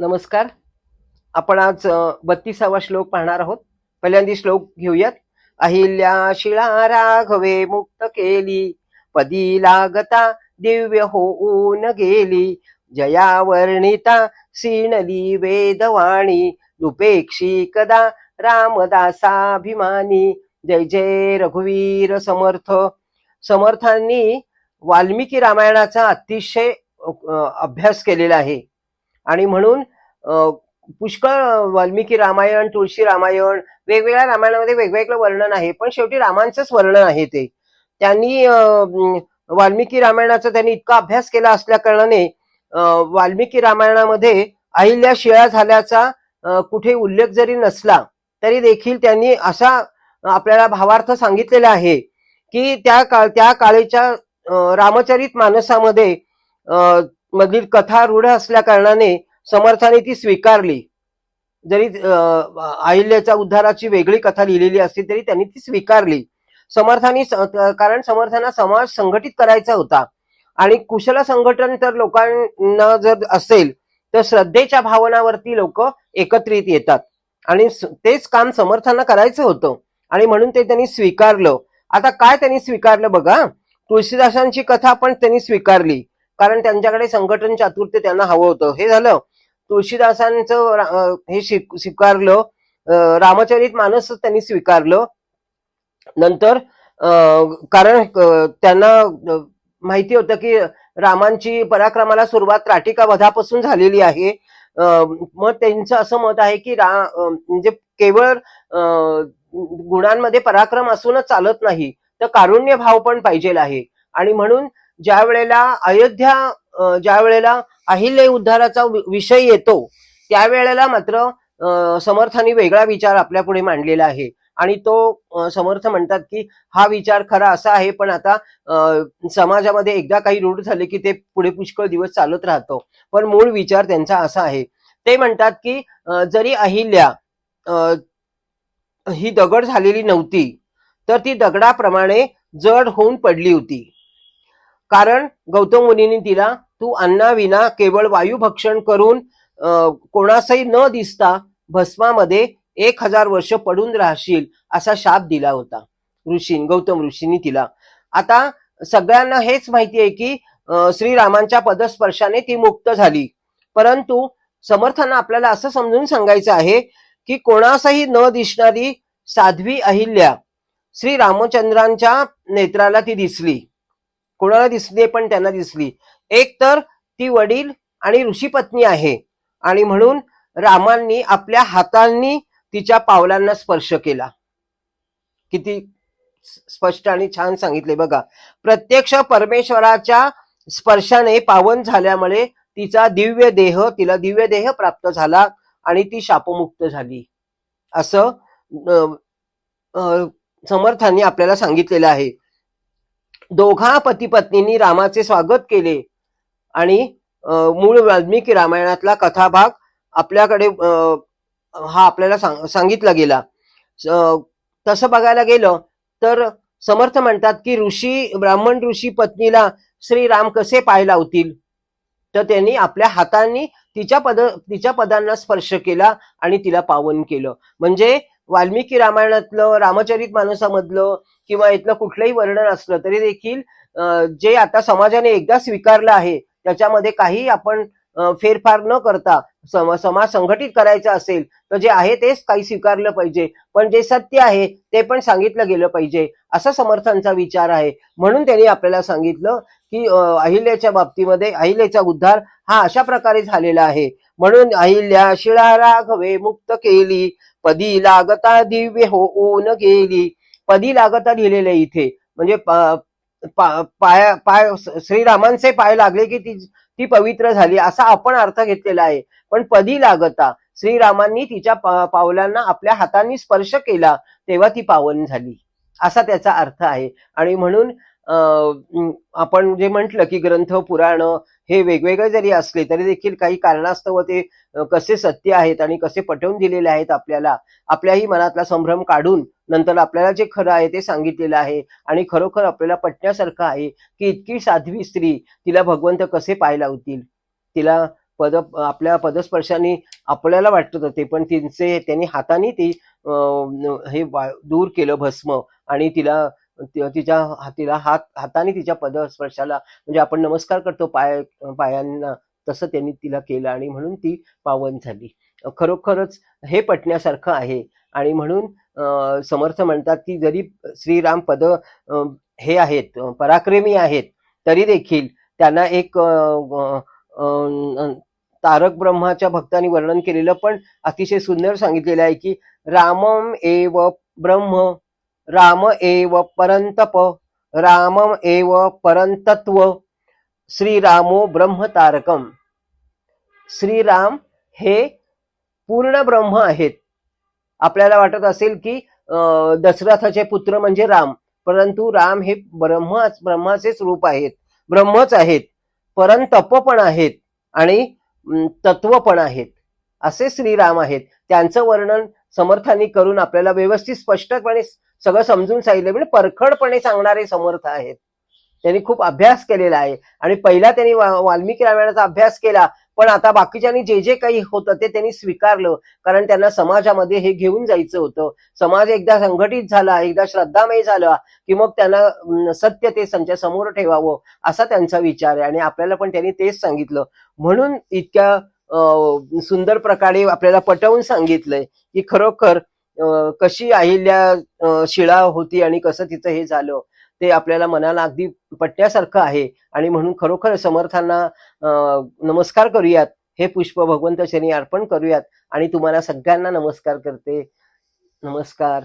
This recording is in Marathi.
नमस्कार. आपण आज बत्तीसावा श्लोक पाहणार आहोत. पहिल्यांदा श्लोक घेऊयात. अहिल्या शिळा राघवे मुक्त केली. पदी लागता दिव्य होऊन गेली. जया वर्णिता सीणली वेदवाणी. दुपेक्षी कदा रामदासाभिमानी. जय जय रघुवीर समर्थ. समर्थांनी वाल्मिकी रामायणाचा अतिशय अभ्यास केलेला आहे. आणि म्हणून पुष्कळ वाल्मिकी रामायण तुळशी रामायण वेगवेगळ्या रामायणामध्ये वेगवेगळं वर्णन आहे पण शेवटी रामांचंच वर्णन आहे ते. त्यांनी वाल्मिकी रामायणाचा त्यांनी इतका अभ्यास केला असल्या कारणाने वाल्मिकी रामायणामध्ये अहिल्या शिळा झाल्याचा कुठे उल्लेख जरी नसला तरी देखील त्यांनी असा आपल्याला भावार्थ सांगितलेला आहे की त्या काळ त्या काळीच्या रामचरित मानसामध्ये मधील कथा रूढ असल्या कारणाने समर्थाने ती स्वीकारली. जरी अहिल्याच्या उद्धाराची वेगळी कथा लिहिलेली असली तरी त्यांनी ती स्वीकारली. समर्थांनी कारण समर्थांना समाज संघटित करायचा होता. आणि कुशल संघटन तर लोकांना जर असेल तर श्रद्धेच्या भावनावरती लोक एकत्रित येतात. आणि तेच काम समर्थांना करायचं होतं. आणि म्हणून ते त्यांनी स्वीकारलं. आता काय त्यांनी स्वीकारलं बघा. तुळशीदासांची कथा पण त्यांनी स्वीकारली. कारण त्यांच्याकडे संघटन चातुर्य त्यांना हवं होतं. हे झालं. तुळशीदासांचं रा- हे स्वीकारलं रामचरित मानस त्यांनी स्वीकारलं. नंतर कारण त्यांना माहिती होतं की रामांची पराक्रमाला सुरुवात राटिका वधापासून झालेली आहे. मग त्यांचं असं मत आहे की रा म्हणजे केवळ गुणांमध्ये पराक्रम असूनच चालत नाही तर कारुण्य भाव पण पाहिजे आहे. आणि म्हणून ज्या वेळेला अयोध्या ज्या वेळेला अहिल्य उद्धाराचा वि- विषय येतो त्यावेळेला मात्र समर्थांनी वेगळा विचार आपल्या पुढे मांडलेला आहे. आणि तो समर्थ म्हणतात की हा विचार खरा असा आहे पण आता समाजामध्ये एकदा काही रूढ झाले की ते पुढे पुष्कळ दिवस चालत राहतो. पण मूळ विचार त्यांचा असा आहे. ते म्हणतात की जरी अहिल्या अं, ही दगड झालेली नव्हती तर ती दगडाप्रमाणे जड होऊन पडली होती. कारण गौतम मुनींनी तिला तू अन्नाविना केवळ वायुभक्षण करून अं, कोणासही न दिसता भस्मामध्ये एक हजार वर्ष पडून राहशील असा शाप दिला होता. ऋषीन गौतम ऋषींनी तिला. आता सगळ्यांना हेच माहिती आहे की श्रीरामांच्या पदस्पर्शाने ती मुक्त झाली. परंतु समर्थांना आपल्याला असं समजून सांगायचं आहे की कोणासही न दिसणारी साध्वी अहिल्या श्री रामचंद्रांच्या नेत्राला ती दिसली. कोणाला दिसली पण त्यांना दिसली. एक तर ती वडील आणि ऋषीपत्नी आहे. आणि म्हणून रामांनी आपल्या हातांनी तिच्या पावलांना स्पर्श केला. किती स्पष्ट आणि छान सांगितले बघा. प्रत्यक्ष परमेश्वराच्या स्पर्शाने पावन झाल्यामुळे तिचा दिव्य देह तिला दिव्य देह प्राप्त झाला आणि ती शापमुक्त झाली. असं समर्थांनी आपल्याला सांगितलेलं आहे. दोघा पती पत्नींनी रामाचे स्वागत केले. आणि मूळ वाल्मिकी रामायणातला कथाभाग आपल्याकडे हा आपल्याला सांग- सांगितला गेला. तसं बघायला गेलं तर समर्थ म्हणतात की ऋषी ब्राह्मण ऋषी पत्नीला श्रीराम कसे पाय लावतील? तर त्यांनी आपल्या हातांनी तिच्या पद तिच्या पदांना स्पर्श केला आणि तिला पावन केलं. म्हणजे वाल्मिकी रामायणातलं रामचरित मानसामधलं किंवा इथलं कुठलंही वर्णन असलं तरी देखील जे आता समाजाने एकदा स्वीकारलं आहे त्याच्यामध्ये काही आपण फेरफार न करता सम- समाज संघटित करायचा असेल तर जे आहे तेच काही स्वीकारलं पाहिजे. पण जे सत्य आहे ते पण सांगितलं गेलं पाहिजे. असा समर्थांचा विचार आहे. म्हणून त्यांनी आपल्याला सांगितलं की अहिल्याच्या बाबतीमध्ये अहिल्याचा उद्धार हा अशा प्रकारे झालेला आहे. म्हणून अहिल्या शिळा राघवे मुक्त केली. पदी लागता दिव्य हो होऊन गेली. पदी लागता लिहिलेलं इथे. म्हणजे पा- पाय पाय श्रीरामांचे पाय लागले की ती ती पवित्र झाली असा आपण अर्थ घेतलेला आहे. पण पदी लागता श्रीरामांनी तिच्या पावलांना आपल्या हातांनी स्पर्श केला तेव्हा ती पावन झाली. असा त्याचा अर्थ आहे. आणि म्हणून अं, आपण जे म्हटलं की ग्रंथ पुराण हे वेगवेगळे जरी असले तरी देखील काही कारणास्तव ते कसे सत्य आहेत आणि कसे पटवून दिलेले आहेत आपल्याला आपल्याही मनातला संभ्रम काढून नंतर आपल्याला जे खरं आहे ते सांगितलेलं आहे आणि खरोखर आपल्याला पटण्यासारखं आहे की इतकी साध्वी स्त्री तिला भगवंत कसे पाय लावतील तिला पद आपल्या पदस्पर्शाने आपल्याला वाटत होते पण तिचे त्यांनी हाताने ती हे वा- दूर केलं भस्म आणि तिला तिच्या हातीला हात हाताने तिच्या पदस्पर्शाला म्हणजे आपण नमस्कार करतो पाय पायांना तसं त्यांनी तिला केलं आणि म्हणून ती पावन झाली. खरोखरच हे पटण्यासारखं आहे. आणि म्हणून समर्थ म्हणतात की जरी श्रीराम पद हे आहेत पराक्रमी आहेत तरी देखील त्यांना एक तारक ब्रह्माच्या भक्तांनी वर्णन केलेलं पण अतिशय सुंदर सांगितलेलं आहे की रामम एव ब्रह्म राम एव परंतप रामम एव परंतत्व श्रीरामो ब्रह्म तारकम श्रीराम हे पूर्ण ब्रह्म आहेत. आपल्याला वाटत असेल की दशरथाचे पुत्र म्हणजे राम. परंतु राम हे ब्रह्म ब्रह्माचेच रूप आहेत. ब्रह्मच आहेत. परंतप पण आहेत आणि तत्व पण आहेत. असे श्रीराम आहेत. त्यांचं वर्णन समर्थांनी करून आपल्याला व्यवस्थित स्पष्टपणे सगळं समजून सांगितलं. म्हणजे परखडपणे सांगणारे समर्थ आहेत. त्यांनी खूप अभ्यास केलेला आहे. आणि पहिला त्यांनी वाल्मिकी रामायणाचा अभ्यास केला पण आता बाकीच्यांनी जे जे काही होतं ते त्यांनी स्वीकारलं. कारण त्यांना समाजामध्ये हे घेऊन जायचं होतं. समाज एकदा संघटित झाला एकदा श्रद्धामय झाला की मग त्यांना सत्य ते त्यांच्यासमोर ठेवावं असा त्यांचा विचार आहे. आणि आपल्याला पण त्यांनी तेच सांगितलं. म्हणून इतक्या सुंदर प्रकारे आपल्याला पटवून सांगितलंय की खरोखर कशी अहिल्या शिळा होती आणि कसं तिचं हे झालं ते आपल्याला मनाला अगदी पट्ट्यासारखं आहे. आणि म्हणून खरोखर समर्थांना नमस्कार करूयात हे पुष्प भगवंत शनी अर्पण करूयात. आणि तुम्हाला सगळ्यांना नमस्कार करते. नमस्कार.